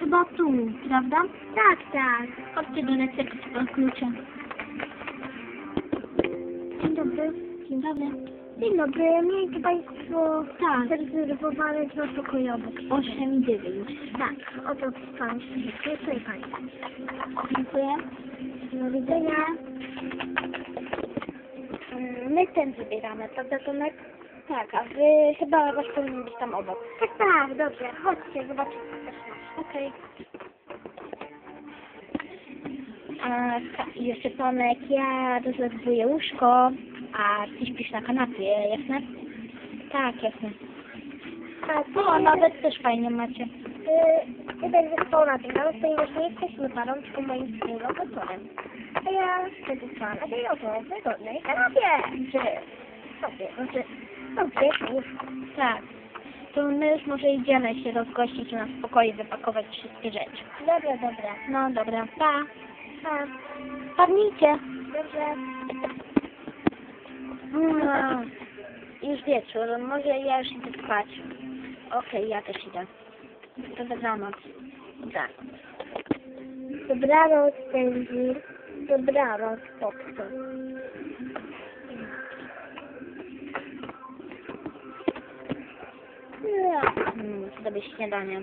chyba tu, prawda? Tak, tak. Chodźcie do recepcji po klucze. Dzień dobry. Dzień dobry. Dzień dobry. Mieliście Państwo Tak. zarezerwowane dwa pokoje obok. 8 i 9. Tak, oto Pan Dziękuję Pani. Dziękuję. Do widzenia. Mm, My ten wybieramy, prawda Tomek? Tak, a wy chyba was powinien być tam obok. Tak, tak, dobrze. Chodźcie, zobaczymy. co też masz. Okej. A ka- jeszcze Tomek, ja rozlegwuję łóżko, a ty śpisz na kanapie, jasne? Tak, jasne. A No, a nawet też fajnie macie. Y, nie będę spał na tym, nawet ponieważ nie jesteśmy parą, tylko moim współlokatorem. A ja wtedy spałam na tej oto wygodnej kanapie, czy sobie, znaczy, gdzieś łóżko. Tak. To my już może idziemy się rozgościć na spokoju, wypakować wszystkie rzeczy. Dobra, dobra. No dobra, pa. A, Padnijcie. dobrze. No, już wieczór, może ja już idę spać. Okej, ja też idę. To dobranoc. Tak. Dobranoc, Tęzi. Dobranoc, Popsu. Mm, zrobię śniadanie.